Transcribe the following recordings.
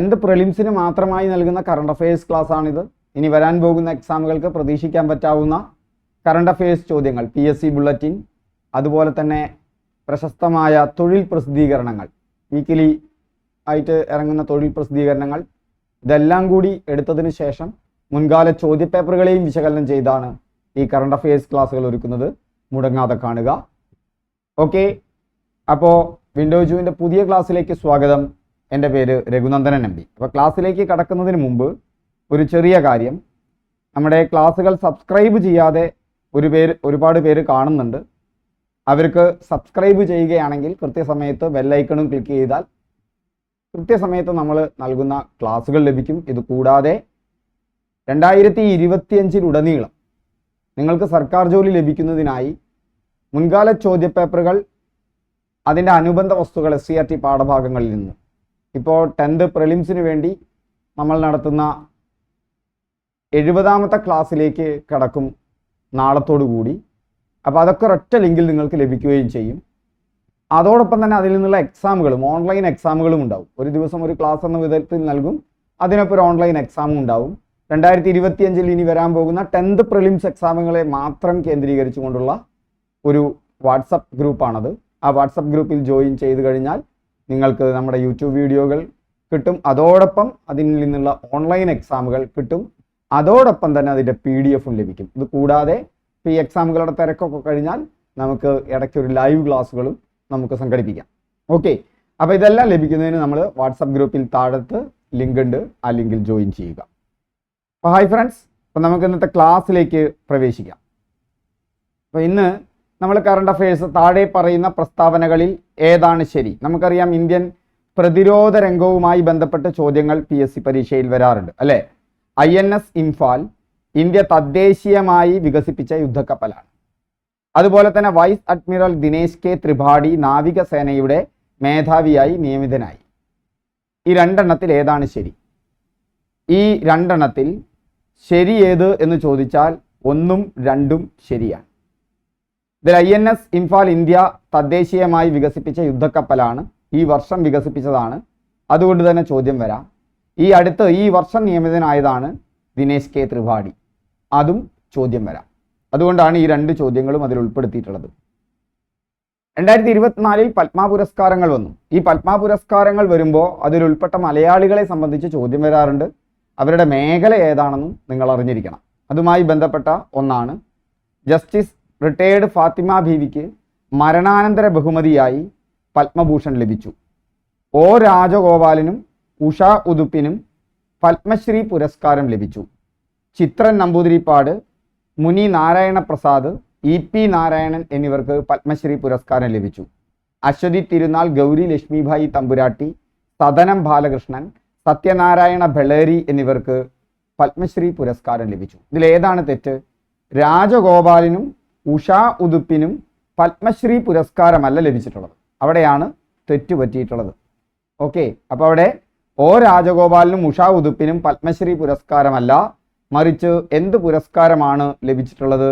എന്ത് പ്രിലിംസിന് മാത്രമായി നൽകുന്ന കറണ്ട് അഫയേഴ്സ് ക്ലാസ് ആണിത്. ഇനി വരാൻ പോകുന്ന എക്സാമുകൾക്ക് പ്രതീക്ഷിക്കാൻ പറ്റാവുന്ന കറണ്ട് അഫയേഴ്സ് ചോദ്യങ്ങൾ പി എസ് സി ബുള്ളറ്റിൻ അതുപോലെ തന്നെ പ്രശസ്തമായ തൊഴിൽ പ്രസിദ്ധീകരണങ്ങൾ വീക്കിലി ആയിട്ട് ഇറങ്ങുന്ന തൊഴിൽ പ്രസിദ്ധീകരണങ്ങൾ ഇതെല്ലാം കൂടി എടുത്തതിന് ശേഷം മുൻകാല ചോദ്യപേപ്പറുകളെയും വിശകലനം ചെയ്താണ് ഈ കറണ്ട് അഫയേഴ്സ് ക്ലാസ്സുകൾ ഒരുക്കുന്നത്. മുടങ്ങാതെ കാണുക. ഓക്കെ അപ്പോൾ വിൻഡോ ജുവിന്റെ പുതിയ ക്ലാസ്സിലേക്ക് സ്വാഗതം. എന്റെ പേര് രഘുനന്ദനൻ എം പി. അപ്പോൾ ക്ലാസ്സിലേക്ക് കടക്കുന്നതിന് മുമ്പ് ഒരു ചെറിയ കാര്യം. നമ്മുടെ ക്ലാസ്സുകൾ സബ്സ്ക്രൈബ് ചെയ്യാതെ ഒരു പേര് ഒരുപാട് പേര് കാണുന്നുണ്ട്. അവർക്ക് സബ്സ്ക്രൈബ് ചെയ്യുകയാണെങ്കിൽ കൃത്യസമയത്ത് ബെല്ലൈക്കണും ക്ലിക്ക് ചെയ്താൽ കൃത്യസമയത്ത് നമ്മൾ നൽകുന്ന ക്ലാസ്സുകൾ ലഭിക്കും. ഇത് കൂടാതെ രണ്ടായിരത്തി ഇരുപത്തിയഞ്ചിലുടനീളം നിങ്ങൾക്ക് സർക്കാർ ജോലി ലഭിക്കുന്നതിനായി മുൻകാല ചോദ്യപേപ്പറുകൾ അതിന്റെ അനുബന്ധ വസ്തുക്കൾ എസ് സി ആർ ടി പാഠഭാഗങ്ങളിൽ നിന്ന് ഇപ്പോൾ ടെൻത്ത് പ്രിലിംസിന് വേണ്ടി നമ്മൾ നടത്തുന്ന എഴുപതാമത്തെ ക്ലാസ്സിലേക്ക് കടക്കും നാളത്തോടു കൂടി. അപ്പോൾ അതൊക്കെ ഒരൊറ്റ ലിങ്കിൽ നിങ്ങൾക്ക് ലഭിക്കുകയും ചെയ്യും. അതോടൊപ്പം തന്നെ അതിൽ നിന്നുള്ള എക്സാമുകളും ഓൺലൈൻ എക്സാമുകളും ഉണ്ടാവും. ഒരു ദിവസം ഒരു ക്ലാസ് എന്ന വിധത്തിൽ നൽകും. അതിനൊപ്പം ഒരു ഓൺലൈൻ എക്സാമും ഉണ്ടാവും. രണ്ടായിരത്തി ഇരുപത്തിയഞ്ചിൽ ഇനി വരാൻ പോകുന്ന ടെൻത്ത് പ്രിലിംസ് എക്സാമുകളെ മാത്രം കേന്ദ്രീകരിച്ചുകൊണ്ടുള്ള ഒരു വാട്സപ്പ് ഗ്രൂപ്പാണത് ആ വാട്സപ്പ് ഗ്രൂപ്പിൽ ജോയിൻ ചെയ്ത് കഴിഞ്ഞാൽ നിങ്ങൾക്ക് നമ്മുടെ യൂട്യൂബ് വീഡിയോകൾ കിട്ടും. അതോടൊപ്പം അതിൽ നിന്നുള്ള ഓൺലൈൻ എക്സാമുകൾ കിട്ടും. അതോടൊപ്പം തന്നെ അതിന്റെ പി ഡി എഫും ലഭിക്കും. ഇത് കൂടാതെ ഇപ്പോൾ ഈ എക്സാമുകളുടെ തിരക്കൊക്കെ കഴിഞ്ഞാൽ നമുക്ക് ഇടയ്ക്ക് ഒരു ലൈവ് ക്ലാസ്സുകളും നമുക്ക് സംഘടിപ്പിക്കാം. ഓക്കെ അപ്പോൾ ഇതെല്ലാം ലഭിക്കുന്നതിന് നമ്മൾ വാട്സപ്പ് ഗ്രൂപ്പിൽ താഴത്ത് ലിങ്ക് ഉണ്ട്. ആ ലിങ്കിൽ ജോയിൻ ചെയ്യുക. അപ്പോൾ ഹായ് ഫ്രണ്ട്സ് അപ്പോൾ നമുക്ക് ഇന്നത്തെ ക്ലാസ്സിലേക്ക് പ്രവേശിക്കാം. അപ്പോൾ ഇന്ന് നമ്മൾ കറണ്ട് അഫയേഴ്സ് താഴെ പറയുന്ന പ്രസ്താവനകളിൽ ഏതാണ് ശരി? നമുക്കറിയാം ഇന്ത്യൻ പ്രതിരോധ രംഗവുമായി ബന്ധപ്പെട്ട ചോദ്യങ്ങൾ പി എസ് സി പരീക്ഷയിൽ വരാറുണ്ട് അല്ലേ? I N S Imphal India തദ്ദേശീയമായി വികസിപ്പിച്ച യുദ്ധക്കപ്പലാണ്. അതുപോലെ തന്നെ vice admiral Dinesh K Tripathi നാവികസേനയുടെ മേധാവിയായി നിയമിതനായി. ഈ രണ്ടെണ്ണത്തിൽ ഏതാണ് ശരി? ഈ രണ്ടെണ്ണത്തിൽ ശരി ഏത് എന്ന് ചോദിച്ചാൽ ഒന്നും രണ്ടും ശരിയാണ്. ഇതിൽ I N S Imphal India തദ്ദേശീയമായി വികസിപ്പിച്ച യുദ്ധക്കപ്പലാണ് ഈ വർഷം വികസിപ്പിച്ചതാണ്. അതുകൊണ്ട് തന്നെ ചോദ്യം വരാം. ഈ അടുത്ത് ഈ വർഷം നിയമിതനായതാണ് ദിനേശ് കെ ത്രിപാഠി. അതും ചോദ്യം വരാം. അതുകൊണ്ടാണ് ഈ രണ്ട് ചോദ്യങ്ങളും അതിൽ ഉൾപ്പെടുത്തിയിട്ടുള്ളത്. രണ്ടായിരത്തി ഇരുപത്തിനാലിൽ പത്മ പുരസ്കാരങ്ങൾ വന്നു. ഈ പത്മ പുരസ്കാരങ്ങൾ വരുമ്പോൾ അതിൽ ഉൾപ്പെട്ട മലയാളികളെ സംബന്ധിച്ച് ചോദ്യം വരാറുണ്ട്. അവരുടെ മേഖല ഏതാണെന്നും നിങ്ങൾ അറിഞ്ഞിരിക്കണം അതുമായി ബന്ധപ്പെട്ട ഒന്നാണ് ജസ്റ്റിസ് റിട്ടയേർഡ് ഫാത്തിമ ബീവിക്ക് മരണാനന്തര ബഹുമതിയായി പത്മഭൂഷൺ ലഭിച്ചു. ഒ രാജഗോപാലിനും ഉഷ ഉതുപ്പിനും പത്മശ്രീ പുരസ്കാരം ലഭിച്ചു. ചിത്രൻ നമ്പൂതിരിപ്പാട് മുനി നാരായണ പ്രസാദ് ഇ പി നാരായണൻ എന്നിവർക്ക് പത്മശ്രീ പുരസ്കാരം ലഭിച്ചു. അശ്വതി തിരുനാൾ ഗൗരി ലക്ഷ്മിഭായി തമ്പുരാട്ടി സദനം ബാലകൃഷ്ണൻ സത്യനാരായണ ബെളേരി എന്നിവർക്ക് പത്മശ്രീ പുരസ്കാരം ലഭിച്ചു. ഇതിലേതാണ് തെറ്റ്? രാജഗോപാലിനും ഉഷ ഉദുപ്പിനും പത്മശ്രീ പുരസ്കാരമല്ല ലഭിച്ചിട്ടുള്ളത്. അവിടെയാണ് തെറ്റ് പറ്റിയിട്ടുള്ളത്. ഓക്കെ അപ്പോൾ അവിടെ ഓ രാജഗോപാലിനും ഉഷാ ഉദുപ്പിനും പത്മശ്രീ പുരസ്കാരമല്ല. മറിച്ച് എന്ത് പുരസ്കാരമാണ് ലഭിച്ചിട്ടുള്ളത്?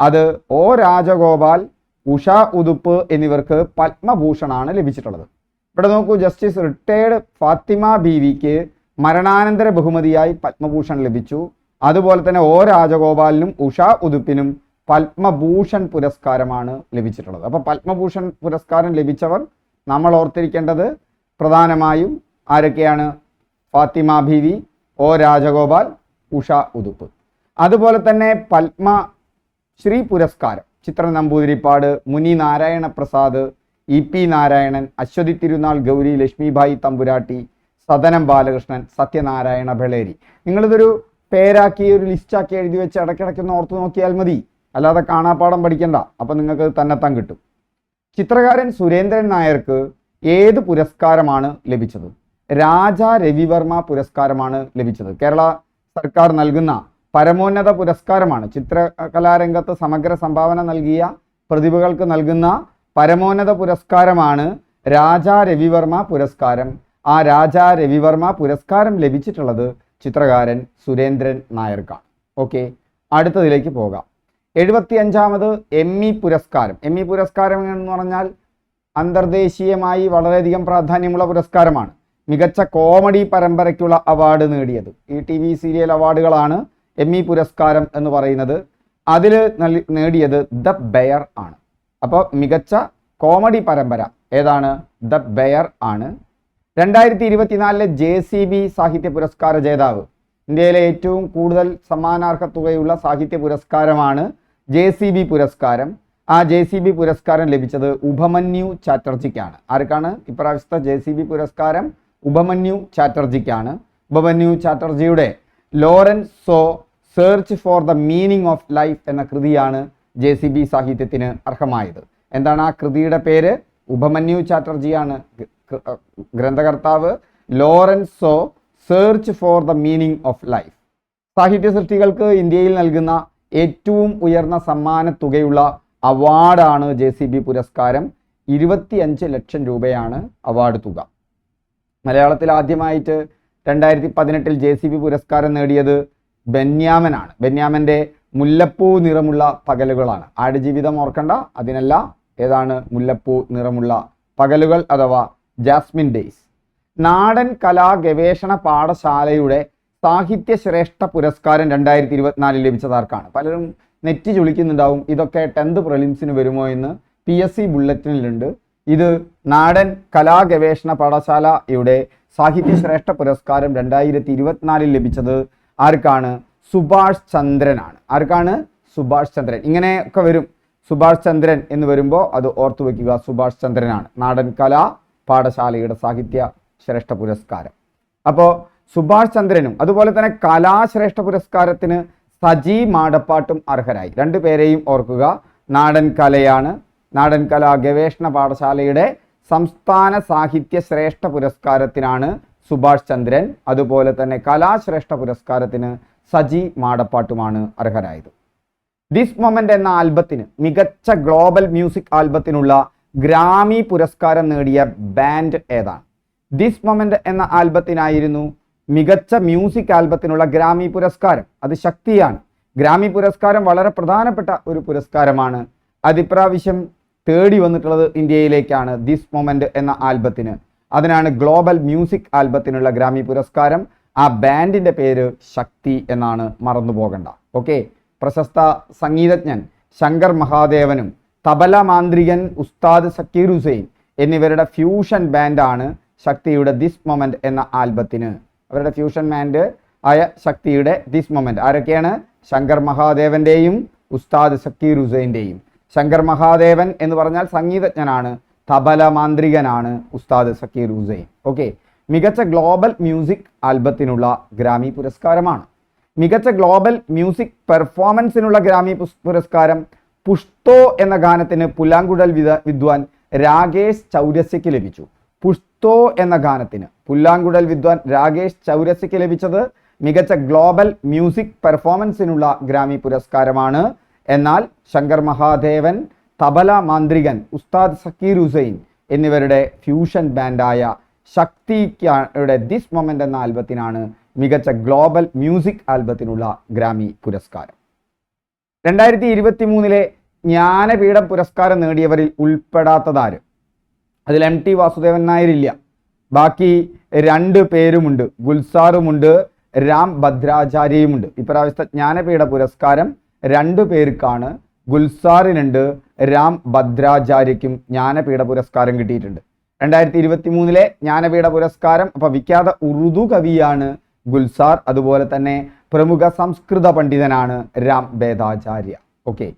അത് ഓ രാജഗോപാൽ ഉഷ ഉദുപ്പ് എന്നിവർക്ക് പത്മഭൂഷണാണ് ലഭിച്ചിട്ടുള്ളത്. ഇവിടെ നോക്കൂ ജസ്റ്റിസ് റിട്ടയേർഡ് ഫാത്തിമ ബിവിക്ക് മരണാനന്തര ബഹുമതിയായി പത്മഭൂഷൺ ലഭിച്ചു. അതുപോലെ തന്നെ ഓ രാജഗോപാലിനും ഉഷ ഉതുപ്പിനും പത്മഭൂഷൺ പുരസ്കാരമാണ് ലഭിച്ചിട്ടുള്ളത്. അപ്പോൾ പത്മഭൂഷൺ പുരസ്കാരം ലഭിച്ചവർ നമ്മൾ ഓർത്തിരിക്കേണ്ടത് പ്രധാനമായും ആരൊക്കെയാണ്? ഫാത്തിമ ഭീവി ഒ രാജഗോപാൽ ഉഷ ഉതുപ്പ്. അതുപോലെ തന്നെ പത്മ ശ്രീ പുരസ്കാരം ചിത്ര നമ്പൂതിരിപ്പാട് മുനി നാരായണ പ്രസാദ് ഇ പി നാരായണൻ അശ്വതി തിരുനാൾ ഗൗരി ലക്ഷ്മിഭായി തമ്പുരാട്ടി സദനം ബാലകൃഷ്ണൻ സത്യനാരായണ ബളേരി നിങ്ങളിതൊരു പേരാക്കി ഒരു ലിസ്റ്റാക്കി എഴുതി വെച്ച് ഇടയ്ക്കിടയ്ക്കൊന്ന് ഓർത്ത് നോക്കിയാൽ മതി. അല്ലാതെ കാണാപ്പാടം പഠിക്കണ്ട. അപ്പം നിങ്ങൾക്ക് തന്നെത്താൻ കിട്ടും. ചിത്രകാരൻ സുരേന്ദ്രൻ നായർക്ക് ഏത് പുരസ്കാരമാണ് ലഭിച്ചത്? രാജ രവിവർമ്മ പുരസ്കാരമാണ് ലഭിച്ചത്. കേരള സർക്കാർ നൽകുന്ന പരമോന്നത പുരസ്കാരമാണ്. ചിത്രകലാരംഗത്ത് സമഗ്ര സംഭാവന നൽകിയ പ്രതിഭകൾക്ക് നൽകുന്ന പരമോന്നത പുരസ്കാരമാണ് രാജ രവിവർമ്മ പുരസ്കാരം. ആ രാജ രവിവർമ്മ പുരസ്കാരം ലഭിച്ചിട്ടുള്ളത് ചിത്രകാരൻ സുരേന്ദ്രൻ നായർക്കാണ്. ഓക്കെ അടുത്തതിലേക്ക് പോകാം. എഴുപത്തി അഞ്ചാമത് എം ഇ പുരസ്കാരം. എം ഇ പുരസ്കാരം എന്ന് പറഞ്ഞാൽ അന്തർദേശീയമായി വളരെയധികം പ്രാധാന്യമുള്ള പുരസ്കാരമാണ്. മികച്ച കോമഡി പരമ്പരയ്ക്കുള്ള അവാർഡ് നേടിയത്. ഈ ടി വി സീരിയൽ അവാർഡുകളാണ് എം ഇ പുരസ്കാരം എന്ന് പറയുന്നത്. അതിൽ നേടിയത് ദ ബെയർ ആണ്. അപ്പോൾ മികച്ച കോമഡി പരമ്പര ഏതാണ്? ദ ബെയർ ആണ്. രണ്ടായിരത്തി ഇരുപത്തിനാലിലെ ജെ സി ബി സാഹിത്യ പുരസ്കാര ജേതാവ് ഇന്ത്യയിലെ ഏറ്റവും കൂടുതൽ സമ്മാനാർഹ തുകയുള്ള സാഹിത്യ പുരസ്കാരമാണ് ജെ സി ബി പുരസ്കാരം. ആ ജെ സി ബി പുരസ്കാരം ലഭിച്ചത് ഉപമന്യു ചാറ്റർജിക്കാണ്. ആർക്കാണ്? ഇപ്രാവശ്യത്തെ ജെ സി ബി പുരസ്കാരം ഉപമന്യു ചാറ്റർജിക്കാണ്. Upamanyu ചാറ്റർജിയുടെ Lorenzo search for the meaning of life എന്ന കൃതിയാണ് ജെ സി ബി സാഹിത്യത്തിന് അർഹമായത്. എന്താണ് ആ കൃതിയുടെ പേര്? ഉപമന്യു ചാറ്റർജിയാണ്. ഗ്രന്ഥകർത്താവ് Lorenzo search for the meaning of life സാഹിത്യ സൃഷ്ടികൾക്ക് ഇന്ത്യയിൽ നൽകുന്ന ഏറ്റവും ഉയർന്ന സമ്മാന തുകയുള്ള അവാർഡാണ് ജെ സി ബി പുരസ്കാരം. ഇരുപത്തിയഞ്ച് ലക്ഷം രൂപയാണ് അവാർഡ് തുക. മലയാളത്തിൽ ആദ്യമായിട്ട് രണ്ടായിരത്തി പതിനെട്ടിൽ ജെ സി ബി പുരസ്കാരം നേടിയത് ബെന്യാമനാണ്. ബെന്യാമന്റെ മുല്ലപ്പൂ നിറമുള്ള പകലുകളാണ്. ആടുജീവിതം ഓർക്കണ്ട അതിനല്ല. ഏതാണ് മുല്ലപ്പൂ നിറമുള്ള പകലുകൾ അഥവാ ജാസ്മിൻ ഡേയ്സ്. നാടൻ കലാ ഗവേഷണ പാഠശാലയുടെ സാഹിത്യ ശ്രേഷ്ഠ പുരസ്കാരം രണ്ടായിരത്തി ഇരുപത്തിനാലിൽ ലഭിച്ചതാർക്കാണ് പലരും നെറ്റി ചുളിക്കുന്നുണ്ടാവും ഇതൊക്കെ ടെൻത്ത് പ്രിലിംസിന് വരുമോ എന്ന് പി എസ് സി ബുള്ളറ്റിനിലുണ്ട് ഇത് നാടൻ കലാ ഗവേഷണ പാഠശാലയുടെ സാഹിത്യ ശ്രേഷ്ഠ പുരസ്കാരം രണ്ടായിരത്തി ഇരുപത്തിനാലിൽ ലഭിച്ചത് ആർക്കാണ്? സുഭാഷ് ചന്ദ്രനാണ്. ആർക്കാണ്? സുഭാഷ് ചന്ദ്രൻ. ഇങ്ങനെയൊക്കെ വരും. സുഭാഷ് ചന്ദ്രൻ എന്ന് വരുമ്പോൾ അത് ഓർത്തു വയ്ക്കുക സുഭാഷ് ചന്ദ്രനാണ് നാടൻ കലാ പാഠശാലയുടെ സാഹിത്യ ശ്രേഷ്ഠ പുരസ്കാരം. അപ്പോൾ സുഭാഷ് ചന്ദ്രനും അതുപോലെ തന്നെ കലാശ്രേഷ്ഠ പുരസ്കാരത്തിന് സജി മാടപ്പാട്ടും അർഹരായി. രണ്ടു പേരെയും ഓർക്കുക. നാടൻ കലയാണ്. നാടൻ കലാ ഗവേഷണ പാഠശാലയുടെ സംസ്ഥാന സാഹിത്യ ശ്രേഷ്ഠ പുരസ്കാരത്തിനാണ് സുഭാഷ് ചന്ദ്രൻ അതുപോലെ തന്നെ കലാശ്രേഷ്ഠ പുരസ്കാരത്തിന് സജി മാടപ്പാട്ടുമാണ് അർഹരായത്. ദിസ് മൊമെന്റ് എന്ന ആൽബത്തിന് മികച്ച ഗ്ലോബൽ മ്യൂസിക് ആൽബത്തിനുള്ള ഗ്രാമി പുരസ്കാരം നേടിയ ബാൻഡ് ഏതാണ്? ദിസ് മൊമെന്റ് എന്ന ആൽബത്തിനായിരുന്നു മികച്ച മ്യൂസിക് ആൽബത്തിനുള്ള ഗ്രാമി പുരസ്കാരം. അത് ശക്തിയാണ്. ഗ്രാമി പുരസ്കാരം വളരെ പ്രധാനപ്പെട്ട ഒരു പുരസ്കാരമാണ്. അതിപ്രാവശ്യം തേടി വന്നിട്ടുള്ളത് ഇന്ത്യയിലേക്കാണ് ദിസ് മൊമെന്റ് എന്ന ആൽബത്തിന്. അതിനാണ് ഗ്ലോബൽ മ്യൂസിക് ആൽബത്തിനുള്ള ഗ്രാമി പുരസ്കാരം. ആ ബാൻഡിന്റെ പേര് ശക്തി എന്നാണ്. മറന്നു പോകണ്ട. ഓക്കെ? പ്രശസ്ത സംഗീതജ്ഞൻ ശങ്കർ മഹാദേവനും തബല മാന്ത്രികൻ ഉസ്താദ് സക്കീർ ഹുസൈൻ എന്നിവരുടെ ഫ്യൂഷൻ ബാൻഡാണ് ശക്തിയുടെ ദിസ് മൊമെന്റ് എന്ന ആൽബത്തിന്. അവരുടെ ഫ്യൂഷൻ ബാൻഡ് ആയ ശക്തിയുടെ ദിസ് മൊമെന്റ് ആരൊക്കെയാണ്? ശങ്കർ മഹാദേവന്റെയും ഉസ്താദ് സക്കീർ ഹുസൈന്റെയും. ശങ്കർ മഹാദേവൻ എന്ന് പറഞ്ഞാൽ സംഗീതജ്ഞനാണ്. തബല മാന്ത്രികനാണ് ഉസ്താദ് സക്കീർ ഹുസൈൻ. ഓക്കെ. മികച്ച ഗ്ലോബൽ മ്യൂസിക് ആൽബത്തിനുള്ള ഗ്രാമി പുരസ്കാരമാണ്. മികച്ച ഗ്ലോബൽ മ്യൂസിക് പെർഫോമൻസിനുള്ള ഗ്രാമി പുരസ്കാരം പുഷ്തോ എന്ന ഗാനത്തിന് പുലാങ്കുടൽ വിദ വിദ്വാൻ രാകേഷ് ചൗരസ്യയ്ക്ക് ലഭിച്ചു. പുഷ്തോ എന്ന ഗാനത്തിന്. പുല്ലാങ്കുഴൽ വിദ്വാൻ രാകേഷ് ചൗരസിക്ക് ലഭിച്ചത് മികച്ച ഗ്ലോബൽ മ്യൂസിക് പെർഫോമൻസിനുള്ള ഗ്രാമി പുരസ്കാരമാണ്. എന്നാൽ ശങ്കർ മഹാദേവൻ തബല മാന്ത്രികൻ ഉസ്താദ് സക്കീർ ഹുസൈൻ എന്നിവരുടെ ഫ്യൂഷൻ ബാൻഡായ ശക്തിയുടെ ദിസ് മൊമെന്റ് എന്ന ആൽബത്തിനാണ് മികച്ച ഗ്ലോബൽ മ്യൂസിക് ആൽബത്തിനുള്ള ഗ്രാമി പുരസ്കാരം. രണ്ടായിരത്തി ഇരുപത്തി മൂന്നിലെ ജ്ഞാനപീഠം പുരസ്കാരം നേടിയവരിൽ ഉൾപ്പെടാത്തതാര്? അതിൽ എം ടി വാസുദേവൻ നായരില്ല. ബാക്കി രണ്ട് പേരുമുണ്ട്. ഗുൽസാറുമുണ്ട് രാം ഭദ്രാചാര്യയുമുണ്ട്. ഇപ്രാവശ്യത്തെ ജ്ഞാനപീഠ പുരസ്കാരം രണ്ട് പേർക്കാണ്. ഗുൽസാറിനുണ്ട് രാം ഭദ്രാചാര്യയ്ക്കും ജ്ഞാനപീഠ പുരസ്കാരം കിട്ടിയിട്ടുണ്ട്. രണ്ടായിരത്തി ഇരുപത്തി മൂന്നിലെ ജ്ഞാനപീഠ പുരസ്കാരം അപ്പൊ വിഖ്യാത ഉറുദു കവിയാണ് ഗുൽസാർ. അതുപോലെ തന്നെ പ്രമുഖ സംസ്കൃത പണ്ഡിതനാണ് രാം ഭേദാചാര്യ ഓക്കെ.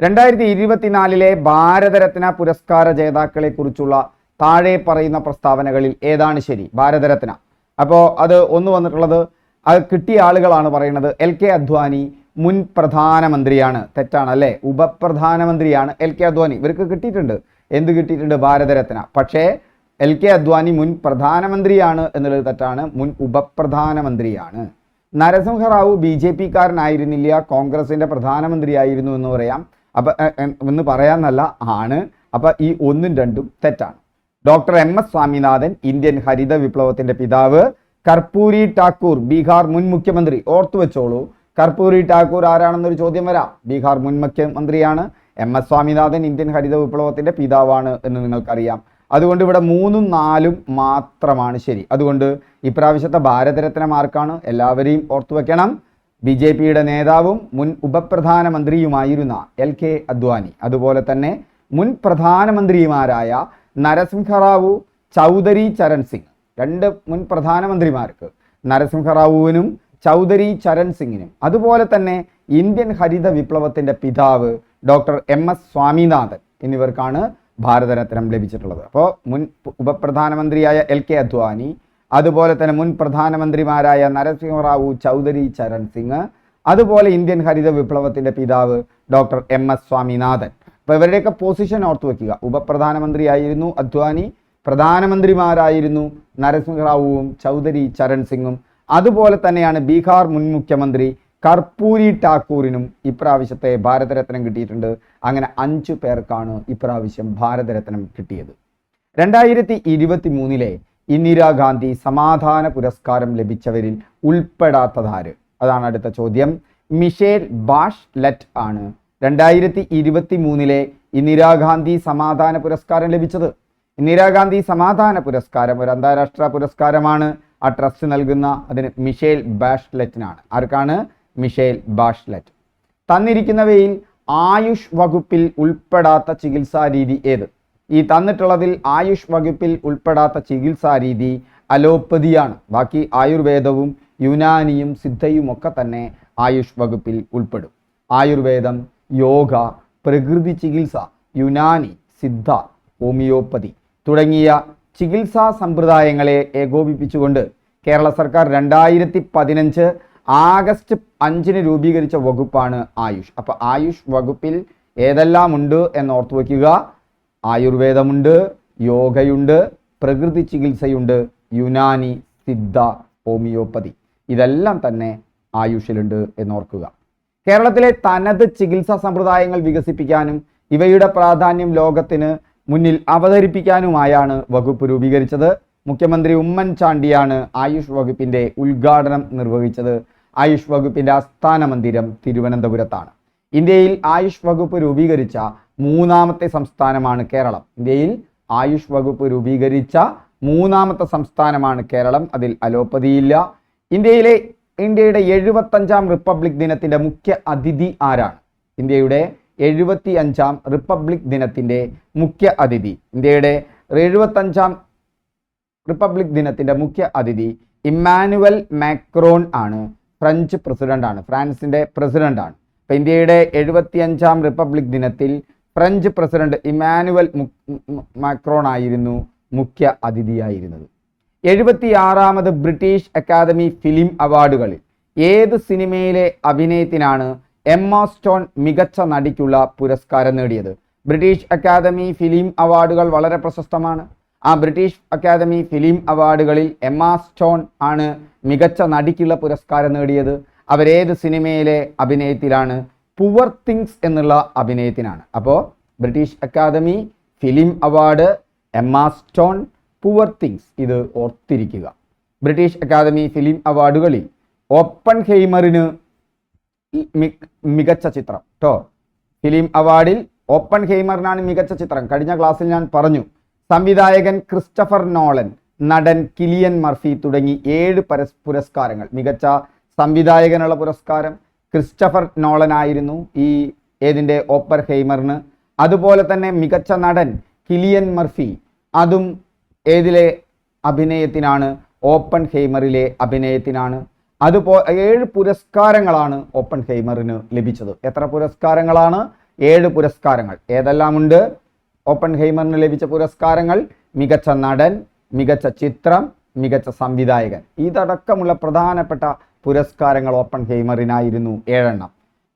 രണ്ടായിരത്തി ഇരുപത്തിനാലിലെ ഭാരതരത്ന പുരസ്കാര ജേതാക്കളെ കുറിച്ചുള്ള താഴെ പറയുന്ന പ്രസ്താവനകളിൽ ഏതാണ് ശരി? ഭാരതരത്ന. അപ്പോൾ അത് ഒന്ന് വന്നിട്ടുള്ളത് അത് കിട്ടിയ ആളുകളാണ് പറയുന്നത്. എൽ കെ അദ്വാനി മുൻ പ്രധാനമന്ത്രിയാണ്. തെറ്റാണ് അല്ലേ? ഉപപ്രധാനമന്ത്രിയാണ് എൽ കെ അദ്വാനി. ഇവർക്ക് കിട്ടിയിട്ടുണ്ട്. എന്ത് കിട്ടിയിട്ടുണ്ട്? ഭാരതരത്ന. പക്ഷേ എൽ കെ അദ്വാനി മുൻ പ്രധാനമന്ത്രിയാണ് എന്നുള്ളത് തെറ്റാണ്. മുൻ ഉപപ്രധാനമന്ത്രിയാണ്. നരസിംഹറാവു ബി ജെ പിക്കാരനായിരുന്നില്ല. കോൺഗ്രസിന്റെ പ്രധാനമന്ത്രിയായിരുന്നു എന്ന് പറയാം. അപ്പൊ എന്ന് പറയാന്നല്ല ആണ്. അപ്പൊ ഈ ഒന്നും രണ്ടും തെറ്റാണ്. Doctor M S Swaminathan Indian ഹരിത വിപ്ലവത്തിന്റെ പിതാവ് കർപ്പൂരി ടാക്കൂർ ബീഹാർ മുൻ മുഖ്യമന്ത്രി. ഓർത്തു വെച്ചോളൂ കർപ്പൂരി ടാക്കൂർ ആരാണെന്നൊരു ചോദ്യം വരാം. ബീഹാർ മുൻ മുഖ്യമന്ത്രിയാണ് എം എസ് സ്വാമിനാഥൻ ഇന്ത്യൻ ഹരിത വിപ്ലവത്തിന്റെ പിതാവാണ് എന്ന് നിങ്ങൾക്കറിയാം. അതുകൊണ്ട് ഇവിടെ മൂന്നും നാലും മാത്രമാണ് ശരി. അതുകൊണ്ട് ഇപ്രാവശ്യത്തെ ഭാരതരത്ന മാർക്കാണ് എല്ലാവരെയും ഓർത്തു വെക്കണം. ബി ജെ പിയുടെ നേതാവും മുൻ ഉപപ്രധാനമന്ത്രിയുമായിരുന്ന എൽ കെ അദ്വാനി അതുപോലെ തന്നെ മുൻ പ്രധാനമന്ത്രിമാരായ നരസിംഹറാവു ചൗധരി ചരൺ സിംഗ് രണ്ട് മുൻ പ്രധാനമന്ത്രിമാർക്ക് നരസിംഹറാവുവിനും ചൗധരി ചരൺ സിംഗിനും അതുപോലെ തന്നെ ഇന്ത്യൻ ഹരിത വിപ്ലവത്തിന്റെ പിതാവ് ഡോക്ടർ എം എസ് സ്വാമിനാഥൻ എന്നിവർക്കാണ് ഭാരതരത്നം ലഭിച്ചിട്ടുള്ളത്. അപ്പോൾ മുൻ ഉപപ്രധാനമന്ത്രിയായ എൽ കെ അദ്വാനി അതുപോലെ തന്നെ മുൻ പ്രധാനമന്ത്രിമാരായ നരസിംഹറാവു ചൗധരി ചരൺ സിംഗ് അതുപോലെ ഇന്ത്യൻ ഹരിത വിപ്ലവത്തിന്റെ പിതാവ് ഡോക്ടർ എം എസ് സ്വാമിനാഥൻ. അപ്പോൾ ഇവരുടെയൊക്കെ പൊസിഷൻ ഓർത്തു വെക്കുക. ഉപപ്രധാനമന്ത്രിയായിരുന്നു അദ്വാനി പ്രധാനമന്ത്രിമാരായിരുന്നു നരസിംഹറാവുവും ചൗധരി ചരൺ സിംഗും. അതുപോലെ തന്നെയാണ് ബീഹാർ മുൻ മുഖ്യമന്ത്രി കർപ്പൂരി ഠാക്കൂറിനും ഇപ്രാവശ്യത്തെ ഭാരതരത്നം കിട്ടിയിട്ടുണ്ട്. അങ്ങനെ അഞ്ചു പേർക്കാണ് ഇപ്രാവശ്യം ഭാരതരത്നം കിട്ടിയത്. രണ്ടായിരത്തി ഇരുപത്തി മൂന്നിലെ ഇന്ദിരാഗാന്ധി സമാധാന പുരസ്കാരം ലഭിച്ചവരിൽ ഉൾപ്പെടാത്തതാര്? അതാണ് അടുത്ത ചോദ്യം. മിഷേൽ ബാഷ് ലെറ്റ് ആണ്. രണ്ടായിരത്തി ഇരുപത്തി മൂന്നിലെ ഇന്ദിരാഗാന്ധി സമാധാന പുരസ്കാരം ലഭിച്ചത്. ഇന്ദിരാഗാന്ധി സമാധാന പുരസ്കാരം ഒരു അന്താരാഷ്ട്ര പുരസ്കാരമാണ്. ആ ട്രസ്റ്റ് നൽകുന്ന അതിന് മിഷേൽ ബാഷ്ലെറ്റിനാണ്. ആർക്കാണ്? Michelle Bachelet. തന്നിരിക്കുന്നവയിൽ ആയുഷ് വകുപ്പിൽ ഉൾപ്പെടാത്ത ചികിത്സാ രീതി ഏത്? ഈ തന്നിട്ടുള്ളതിൽ ആയുഷ് വകുപ്പിൽ ഉൾപ്പെടാത്ത ചികിത്സാ രീതി അലോപ്പതിയാണ്. ബാക്കി ആയുർവേദവും യുനാനിയും സിദ്ധയും ഒക്കെ തന്നെ ആയുഷ് വകുപ്പിൽ ഉൾപ്പെടും. ആയുർവേദം യോഗ പ്രകൃതി ചികിത്സ യുനാനി സിദ്ധ ഹോമിയോപ്പതി തുടങ്ങിയ ചികിത്സാ സമ്പ്രദായങ്ങളെ ഏകോപിപ്പിച്ചുകൊണ്ട് കേരള സർക്കാർ രണ്ടായിരത്തി പതിനഞ്ച് ആഗസ്റ്റ് അഞ്ചിന് രൂപീകരിച്ച വകുപ്പാണ് ആയുഷ്. അപ്പൊ ആയുഷ് വകുപ്പിൽ ഏതെല്ലാം ഉണ്ട് എന്ന് ഓർത്തു വയ്ക്കുക ആയുർവേദമുണ്ട് യോഗയുണ്ട് പ്രകൃതി ചികിത്സയുണ്ട് യുനാനി സിദ്ധ ഹോമിയോപ്പതി. ഇതെല്ലാം തന്നെ ആയുഷിലുണ്ട് എന്നോർക്കുക. കേരളത്തിലെ തനത് ചികിത്സാ സമ്പ്രദായങ്ങൾ വികസിപ്പിക്കാനും ഇവയുടെ പ്രാധാന്യം ലോകത്തിന് മുന്നിൽ അവതരിപ്പിക്കാനുമായാണ് വകുപ്പ് രൂപീകരിച്ചത്. മുഖ്യമന്ത്രി ഉമ്മൻചാണ്ടിയാണ് ആയുഷ് വകുപ്പിന്റെ ഉദ്ഘാടനം നിർവഹിച്ചത്. ആയുഷ് വകുപ്പിന്റെ ആസ്ഥാന മന്ദിരം തിരുവനന്തപുരത്താണ്. ഇന്ത്യയിൽ ആയുഷ് വകുപ്പ് രൂപീകരിച്ച മൂന്നാമത്തെ സംസ്ഥാനമാണ് കേരളം. ഇന്ത്യയിൽ ആയുഷ് വകുപ്പ് രൂപീകരിച്ച മൂന്നാമത്തെ സംസ്ഥാനമാണ് കേരളം. അതിൽ അലോപ്പതിയില്ല. ഇന്ത്യയിലെ ഇന്ത്യയുടെ എഴുപത്തഞ്ചാം റിപ്പബ്ലിക് ദിനത്തിന്റെ മുഖ്യ അതിഥി ആരാണ്? ഇന്ത്യയുടെ എഴുപത്തി അഞ്ചാം റിപ്പബ്ലിക് ദിനത്തിന്റെ മുഖ്യ അതിഥി. ഇന്ത്യയുടെ എഴുപത്തഞ്ചാം റിപ്പബ്ലിക് ദിനത്തിന്റെ മുഖ്യ അതിഥി ഇമ്മാനുവൽ മാക്രോൺ ആണ്. ഫ്രഞ്ച് പ്രസിഡന്റാണ് ഫ്രാൻസിന്റെ പ്രസിഡന്റാണ് പ്രസിഡന്റ് ഇന്ത്യയുടെ എഴുപത്തിയഞ്ചാം റിപ്പബ്ലിക് ദിനത്തിൽ ഫ്രഞ്ച് പ്രസിഡന്റ് മു- മാക്രോൺ ആയിരുന്നു മുഖ്യ അതിഥിയായിരുന്നത്. എഴുപത്തിയാറാമത് ബ്രിട്ടീഷ് അക്കാദമി ഫിലിം അവാർഡുകളിൽ ഏത് സിനിമയിലെ അഭിനയത്തിനാണ് എമ്മ സ്റ്റോൺ മികച്ച നടിക്കുള്ള പുരസ്കാരം നേടിയത്? ബ്രിട്ടീഷ് അക്കാദമി ഫിലിം അവാർഡുകൾ വളരെ പ്രശസ്തമാണ്. ആ ബ്രിട്ടീഷ് അക്കാദമി ഫിലിം അവാർഡുകളിൽ എമ്മ സ്റ്റോൺ ആണ് മികച്ച നടിക്കുള്ള പുരസ്കാരം നേടിയത്. അവരേത് സിനിമയിലെ അഭിനയത്തിലാണ് പുവർ തിങ്സ് എന്നുള്ള അഭിനയത്തിനാണ്. അപ്പോൾ British academy film award Emma Stone poor things ഇത് ഓർത്തിരിക്കുക. ബ്രിട്ടീഷ് അക്കാദമി ഫിലിം അവാർഡുകളിൽ ഓപ്പൺ ഹെയ്മറിന് മികച്ച ചിത്രം. കേട്ടോ ഫിലിം അവാർഡിൽ ഓപ്പൺ ഹെയ്മറിനാണ് മികച്ച ചിത്രം. കഴിഞ്ഞ ക്ലാസ്സിൽ ഞാൻ പറഞ്ഞു സംവിധായകൻ ക്രിസ്റ്റഫർ നോളൻ നടൻ കിലിയൻ മർഫി തുടങ്ങി ഏഴ് പരസ് പുരസ്കാരങ്ങൾ. മികച്ച സംവിധായകനുള്ള പുരസ്കാരം ക്രിസ്റ്റഫർ നോളനായിരുന്നു ഈ ഏതിന്റെ ഓപ്പർ ഹെയ്മറിന്. അതുപോലെ തന്നെ മികച്ച നടൻ കിലിയൻ മർഫി അതും ഏതിലെ അഭിനയത്തിനാണ്? ഓപ്പൺ ഹെയ്മറിലെ അഭിനയത്തിനാണ്. അതുപോ ഏഴ് പുരസ്കാരങ്ങളാണ് ഓപ്പൺ ഹെയ്മറിന് ലഭിച്ചത്. എത്ര പുരസ്കാരങ്ങളാണ്? ഏഴ് പുരസ്കാരങ്ങൾ. ഏതെല്ലാമുണ്ട്? ഓപ്പൺ ഹെയ്മറിന് ലഭിച്ച പുരസ്കാരങ്ങൾ മികച്ച നടൻ മികച്ച ചിത്രം മികച്ച സംവിധായകൻ. ഇതടക്കമുള്ള പ്രധാനപ്പെട്ട പുരസ്കാരങ്ങൾ ഓപ്പൺ ഹെയ്മറിനായിരുന്നു ഏഴെണ്ണം.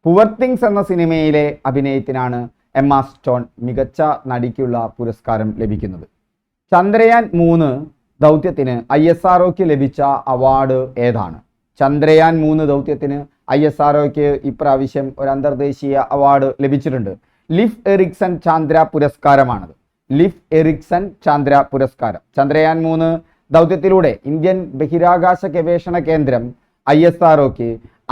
പുവർ തിങ്സ് എന്ന സിനിമയിലെ അഭിനയത്തിനാണ് എമ്മ സ്റ്റോൺ മികച്ച നടിക്കുള്ള പുരസ്കാരം ലഭിക്കുന്നത്. ചന്ദ്രയാൻ മൂന്ന് ദൗത്യത്തിന് ഐ എസ് ആർ ലഭിച്ച അവാർഡ് ഏതാണ്? ചന്ദ്രയാൻ മൂന്ന് ദൗത്യത്തിന് ഐ എസ് ആർ ഇപ്രാവശ്യം ഒരു അന്തർദേശീയ അവാർഡ് ലഭിച്ചിട്ടുണ്ട്. ലിഫ് എറിക്സൺ ചാന്ദ്ര പുരസ്കാരമാണത്. ലിഫ് എറിക്സൺ ചാന്ദ്ര പുരസ്കാരം. ചന്ദ്രയാൻ മൂന്ന് ദൗത്യത്തിലൂടെ ഇന്ത്യൻ ബഹിരാകാശ ഗവേഷണ കേന്ദ്രം ഐ എസ് ആർ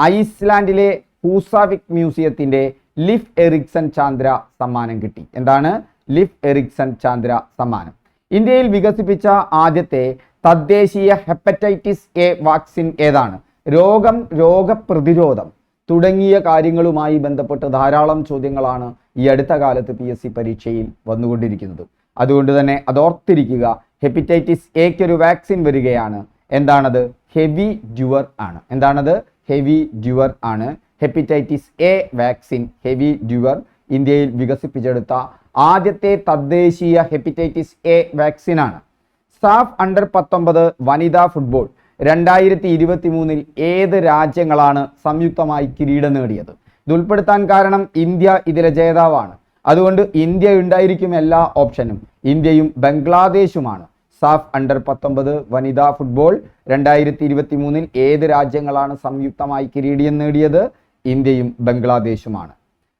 ഐസ്ലാൻഡിലെ ഹൂസാവിക് മ്യൂസിയത്തിന്റെ ലിഫ് എറിക്സൺ ചാന്ദ്ര സമ്മാനം കിട്ടി. എന്താണ്? ലിഫ് എറിക്സൺ ചാന്ദ്ര സമ്മാനം. ഇന്ത്യയിൽ വികസിപ്പിച്ച ആദ്യത്തെ തദ്ദേശീയ ഹെപ്പറ്റൈറ്റിസ് എ വാക്സിൻ ഏതാണ്? രോഗം രോഗപ്രതിരോധം തുടങ്ങിയ കാര്യങ്ങളുമായി ബന്ധപ്പെട്ട് ധാരാളം ചോദ്യങ്ങളാണ് ഈ അടുത്ത കാലത്ത് പി എസ് സി പരീക്ഷയിൽ വന്നുകൊണ്ടിരിക്കുന്നത്. അതുകൊണ്ട് തന്നെ അതോർത്തിരിക്കുക ഹെപ്പറ്റൈറ്റിസ് എക്കൊരു വാക്സിൻ വരികയാണ്. എന്താണത്? ഹെവി ഡ്യുവർ ആണ്. എന്താണത്? ഹെവി ഡ്യുവർ ആണ്. ഹെപ്പറ്റൈറ്റിസ് എ വാക്സിൻ ഹെവി ഡ്യുവർ ഇന്ത്യയിൽ വികസിപ്പിച്ചെടുത്ത ആദ്യത്തെ തദ്ദേശീയ ഹെപ്പറ്റൈറ്റിസ് എ വാക്സിൻ ആണ്. സാഫ് അണ്ടർ പത്തൊമ്പത് വനിതാ ഫുട്ബോൾ രണ്ടായിരത്തി ഇരുപത്തി മൂന്നിൽ ഏത് രാജ്യങ്ങളാണ് സംയുക്തമായി കിരീടം നേടിയത്? ഇത് ഉൾപ്പെടുത്താൻ കാരണം ഇന്ത്യ ഇതിലെ ജേതാവാണ്. അതുകൊണ്ട് ഇന്ത്യ ഉണ്ടായിരിക്കും എല്ലാ ഓപ്ഷനും. ഇന്ത്യയും ബംഗ്ലാദേശുമാണ്. സാഫ് അണ്ടർ പത്തൊമ്പത് വനിതാ ഫുട്ബോൾ രണ്ടായിരത്തി ഇരുപത്തി മൂന്നിൽ ഏത് രാജ്യങ്ങളാണ് സംയുക്തമായി കിരീടിയം നേടിയത്? ഇന്ത്യയും ബംഗ്ലാദേശുമാണ്.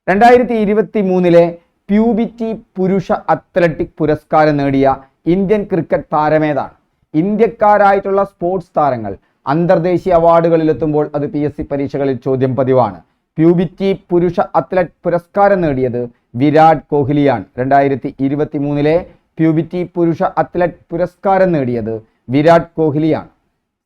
രണ്ടായിരത്തി ഇരുപത്തി മൂന്നിലെ പ്യൂബിറ്റി പുരുഷ അത്ലറ്റിക് പുരസ്കാരം നേടിയ ഇന്ത്യൻ ക്രിക്കറ്റ് താരമേതാണ് ഇന്ത്യക്കാരായിട്ടുള്ള സ്പോർട്സ് താരങ്ങൾ അന്തർദേശീയ അവാർഡുകളിലെത്തുമ്പോൾ അത് പി എസ് സി പരീക്ഷകളിൽ ചോദ്യം പതിവാണ്. പ്യൂബിറ്റി പുരുഷ അത്ലറ്റ് പുരസ്കാരം നേടിയത് വിരാട് കോഹ്ലിയാണ്. രണ്ടായിരത്തി ഇരുപത്തി മൂന്നിലെ പ്യൂബിറ്റി പുരുഷ അത്ലറ്റ് പുരസ്കാരം നേടിയത് വിരാട് കോഹ്ലിയാണ്.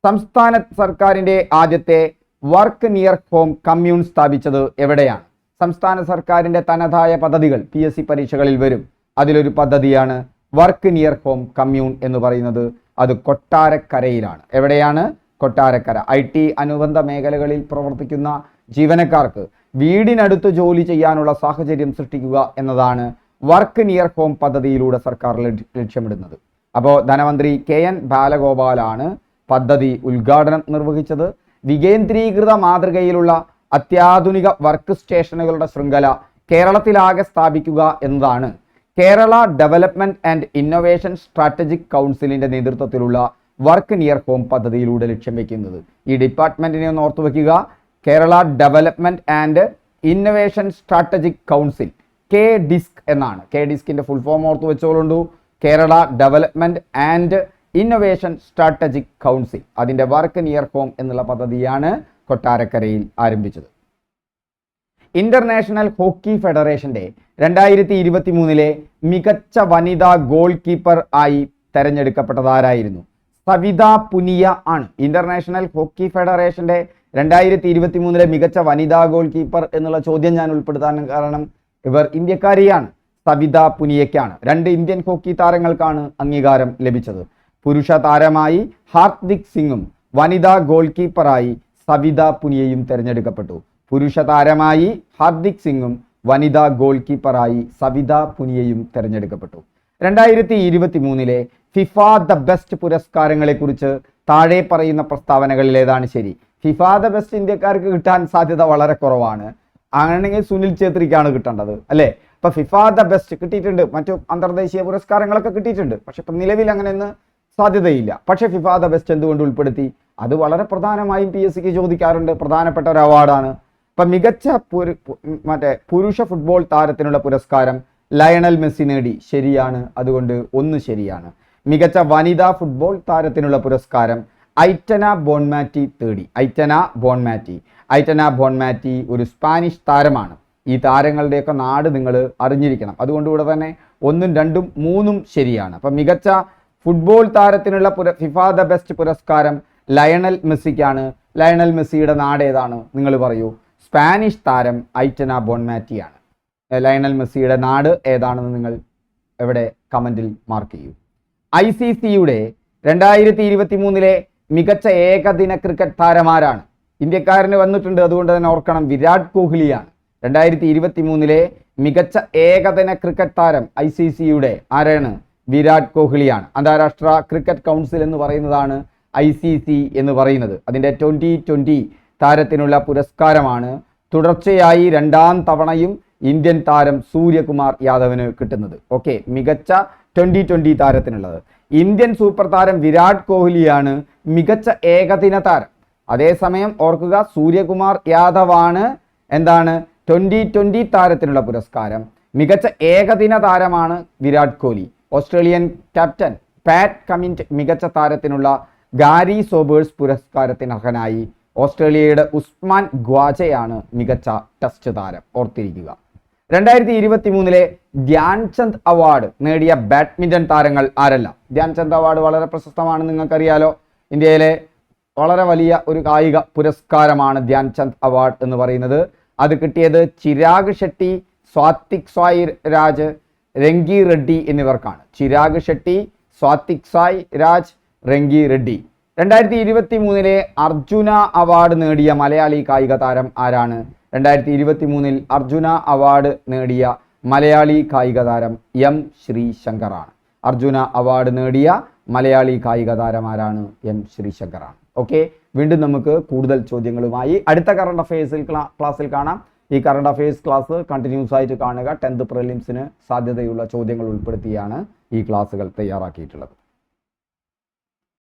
സംസ്ഥാന സർക്കാരിന്റെ ആദ്യത്തെ വർക്ക് നിയർ ഹോം കമ്മ്യൂൺ സ്ഥാപിച്ചത് എവിടെയാണ്? സംസ്ഥാന സർക്കാരിന്റെ തനതായ പദ്ധതികൾ പി എസ് സി പരീക്ഷകളിൽ വരും. അതിലൊരു പദ്ധതിയാണ് വർക്ക് നിയർ ഹോം കമ്മ്യൂൺ എന്ന് പറയുന്നത്. അത് കൊട്ടാരക്കരയിലാണ്. എവിടെയാണ്? കൊട്ടാരക്കര. ഐ ടി അനുബന്ധ മേഖലകളിൽ പ്രവർത്തിക്കുന്ന ജീവനക്കാർക്ക് വീടിനടുത്ത് ജോലി ചെയ്യാനുള്ള സാഹചര്യം സൃഷ്ടിക്കുക എന്നതാണ് വർക്ക് നിയർ ഹോം പദ്ധതിയിലൂടെ സർക്കാർ ലക്ഷ്യ- ലക്ഷ്യമിടുന്നത്. അപ്പോൾ ധനമന്ത്രി കെ എൻ ബാലഗോപാലാണ് പദ്ധതി ഉദ്ഘാടനം നിർവഹിച്ചത്. വികേന്ദ്രീകൃത മാതൃകയിലുള്ള അത്യാധുനിക വർക്ക് സ്റ്റേഷനുകളുടെ ശൃംഖല കേരളത്തിലാകെ സ്ഥാപിക്കുക എന്നതാണ് Kerala development and innovation strategic കൗൺസിലിന്റെ നേതൃത്വത്തിലുള്ള വർക്ക് നിയർ ഹോം പദ്ധതിയിലൂടെ ലക്ഷ്യം വയ്ക്കുന്നത് ഈ ഡിപ്പാർട്ട്മെന്റിനെ ഒന്ന് ഓർത്തു വെക്കുക Kerala development and innovation strategic council K DISC എന്നാണ്. കെ ഡിസ്കിന്റെ ഫുൾ ഫോം ഓർത്ത് വെച്ചോളുണ്ടു. Kerala development and innovation strategic council അതിന്റെ വർക്ക് നിയർ ഹോം എന്നുള്ള പദ്ധതിയാണ് കൊട്ടാരക്കരയിൽ ആരംഭിച്ചത്. ഇന്റർനാഷണൽ ഹോക്കി ഫെഡറേഷന്റെ രണ്ടായിരത്തി ഇരുപത്തി മൂന്നിലെ മികച്ച വനിതാ ഗോൾ കീപ്പർ ആയി തെരഞ്ഞെടുക്കപ്പെട്ടതാരായിരുന്നു സവിത പുനിയ ആണ്. ഇന്റർനാഷണൽ ഹോക്കി ഫെഡറേഷന്റെ രണ്ടായിരത്തി ഇരുപത്തി മൂന്നിലെ മികച്ച വനിതാ ഗോൾ കീപ്പർ എന്നുള്ള ചോദ്യം ഞാൻ ഉൾപ്പെടുത്താൻ കാരണം ഇവർ ഇന്ത്യക്കാരിയാണ്. സവിത പുനിയയ്ക്കാണ്. രണ്ട് ഇന്ത്യൻ ഹോക്കി താരങ്ങൾക്കാണ് അംഗീകാരം ലഭിച്ചത്. പുരുഷ താരമായി ഹാർദിക് സിംഗും വനിതാ ഗോൾ കീപ്പറായി സവിത പുനിയയും തിരഞ്ഞെടുക്കപ്പെട്ടു. പുരുഷ താരമായി ഹാർദിക് സിംഗും വനിതാ ഗോൾ കീപ്പറായി സവിത പുനിയയും തിരഞ്ഞെടുക്കപ്പെട്ടു. രണ്ടായിരത്തി ഇരുപത്തി മൂന്നിലെ ഫിഫ ദ ബെസ്റ്റ് പുരസ്കാരങ്ങളെ കുറിച്ച് താഴെ പറയുന്ന പ്രസ്താവനകളിലേതാണ് ശരി. ഫിഫ ദ ബെസ്റ്റ് ഇന്ത്യക്കാർക്ക് കിട്ടാൻ സാധ്യത വളരെ കുറവാണ്. അങ്ങനെയാണെങ്കിൽ സുനിൽ ഛേത്രിക്കാണ് കിട്ടേണ്ടത് അല്ലേ? ഇപ്പൊ ഫിഫ ദ ബെസ്റ്റ് കിട്ടിയിട്ടുണ്ട് മറ്റു അന്തർദേശീയ പുരസ്കാരങ്ങളൊക്കെ കിട്ടിയിട്ടുണ്ട് പക്ഷെ ഇപ്പൊ നിലവിൽ അങ്ങനെയൊന്നും സാധ്യതയില്ല. പക്ഷെ ഫിഫ ദ ബെസ്റ്റ് എന്തുകൊണ്ട് ഉൾപ്പെടുത്തി? അത് വളരെ പ്രധാനമായും പി എസ് സിക്ക് ചോദിക്കാറുണ്ട് പ്രധാനപ്പെട്ട ഒരു അവാർഡാണ്. ഇപ്പൊ മികച്ച മറ്റേ പുരുഷ ഫുട്ബോൾ താരത്തിനുള്ള പുരസ്കാരം ലയണൽ മെസ്സി നേടി. ശരിയാണ് അതുകൊണ്ട് ഒന്ന് ശരിയാണ്. മികച്ച വനിതാ ഫുട്ബോൾ താരത്തിനുള്ള പുരസ്കാരം ഐറ്റന ബോൺമാറ്റി തേടി. Aitana Bonmati. ഐറ്റന ബോൺമാറ്റി ഒരു സ്പാനിഷ് താരമാണ്. ഈ താരങ്ങളുടെയൊക്കെ നാട് നിങ്ങൾ അറിഞ്ഞിരിക്കണം. അതുകൊണ്ട് ഇവിടെ തന്നെ ഒന്നും രണ്ടും മൂന്നും ശരിയാണ്. അപ്പം മികച്ച ഫുട്ബോൾ താരത്തിനുള്ള പുര ഫിഫ ദ ബെസ്റ്റ് പുരസ്കാരം ലയണൽ മെസ്സിക്കാണ്. ലയണൽ മെസ്സിയുടെ നാട് ഏതാണ്? നിങ്ങൾ പറയൂ. സ്പാനിഷ് താരം ഐറ്റന ബോൺമാറ്റിയാണ് ലയണൽ മെസ്സിയുടെ നാട് ഏതാണെന്ന് നിങ്ങൾ എവിടെ കമന്റിൽ മാർക്ക് ചെയ്യൂ. ഐ സി സിയുടെ രണ്ടായിരത്തി ഇരുപത്തി മൂന്നിലെ മികച്ച ഏകദിന ക്രിക്കറ്റ് താരമാരാണ് ഇന്ത്യക്കാരന് വന്നിട്ടുണ്ട് അതുകൊണ്ട് തന്നെ ഓർക്കണം വിരാട് കോഹ്ലിയാണ്. രണ്ടായിരത്തി ഇരുപത്തി മൂന്നിലെ മികച്ച ഏകദിന ക്രിക്കറ്റ് താരം ഐ സി സിയുടെ ആരാണ്? വിരാട് കോഹ്ലിയാണ്. അന്താരാഷ്ട്ര ക്രിക്കറ്റ് കൗൺസിൽ എന്ന് പറയുന്നതാണ് ഐ സി സി എന്ന് പറയുന്നത്. അതിന്റെ ട്വന്റി ട്വന്റി താരത്തിനുള്ള പുരസ്കാരമാണ്. തുടർച്ചയായി രണ്ടാം തവണയും ഇന്ത്യൻ താരം സൂര്യകുമാർ യാദവിന് കിട്ടുന്നത്. ഓക്കെ മികച്ച ട്വന്റി ട്വന്റി താരത്തിനുള്ളത്. ഇന്ത്യൻ സൂപ്പർ താരം വിരാട് കോഹ്ലിയാണ് മികച്ച ഏകദിന താരം. അതേസമയം ഓർക്കുക സൂര്യകുമാർ യാദവാണ്. എന്താണ്? ട്വന്റി ട്വന്റി താരത്തിനുള്ള പുരസ്കാരം. മികച്ച ഏകദിന താരമാണ് Virat Kohli Australian captain Pat Cummins മികച്ച താരത്തിനുള്ള ഗാരി സോബേഴ്സ് പുരസ്കാരത്തിന് അർഹനായി. ഓസ്ട്രേലിയയുടെ ഉസ്മാൻ ഗ്വാജയാണ് മികച്ച ടെസ്റ്റ് താരം. ഓർത്തിരിക്കുക. രണ്ടായിരത്തി ഇരുപത്തി മൂന്നിലെ ധ്യാൻചന്ദ് അവാർഡ് നേടിയ ബാഡ്മിന്റൺ താരങ്ങൾ ആരല്ല? ധ്യാൻചന്ദ് അവാർഡ് വളരെ പ്രശസ്തമാണ് നിങ്ങൾക്കറിയാലോ. ഇന്ത്യയിലെ വളരെ വലിയ ഒരു കായിക പുരസ്കാരമാണ് ധ്യാൻചന്ദ് അവാർഡ് എന്ന് പറയുന്നത്. അത് കിട്ടിയത് ചിരാഗ് ഷെട്ടി സ്വാത്തിക് സായി രാജ് രംഗി റെഡ്ഡി എന്നിവർക്കാണ്. ചിരാഗ് ഷെട്ടി സ്വാത്തിക് സായ് രാജ് രംഗി റെഡ്ഡി. രണ്ടായിരത്തി ഇരുപത്തി മൂന്നിലെ അർജുന അവാർഡ് നേടിയ മലയാളി കായിക താരം ആരാണ്? രണ്ടായിരത്തി ഇരുപത്തി മൂന്നിൽ അർജുന അവാർഡ് നേടിയ മലയാളി കായിക താരം എം ശ്രീശങ്കറാണ്. അർജുന അവാർഡ് നേടിയ മലയാളി കായിക താരം ആരാണ്? എം ശ്രീശങ്കറാണ്. ഓക്കെ വീണ്ടും നമുക്ക് കൂടുതൽ ചോദ്യങ്ങളുമായി അടുത്ത കറണ്ട് അഫയേഴ്സിൽ ക്ലാസ്സിൽ കാണാം. ഈ കറണ്ട് അഫയേഴ്സ് ക്ലാസ് കണ്ടിന്യൂസ് ആയിട്ട് കാണുക. ടെൻത്ത് പ്രിലിംസിന് സാധ്യതയുള്ള ചോദ്യങ്ങൾ ഉൾപ്പെടുത്തിയാണ് ഈ ക്ലാസ്സുകൾ തയ്യാറാക്കിയിട്ടുള്ളത്.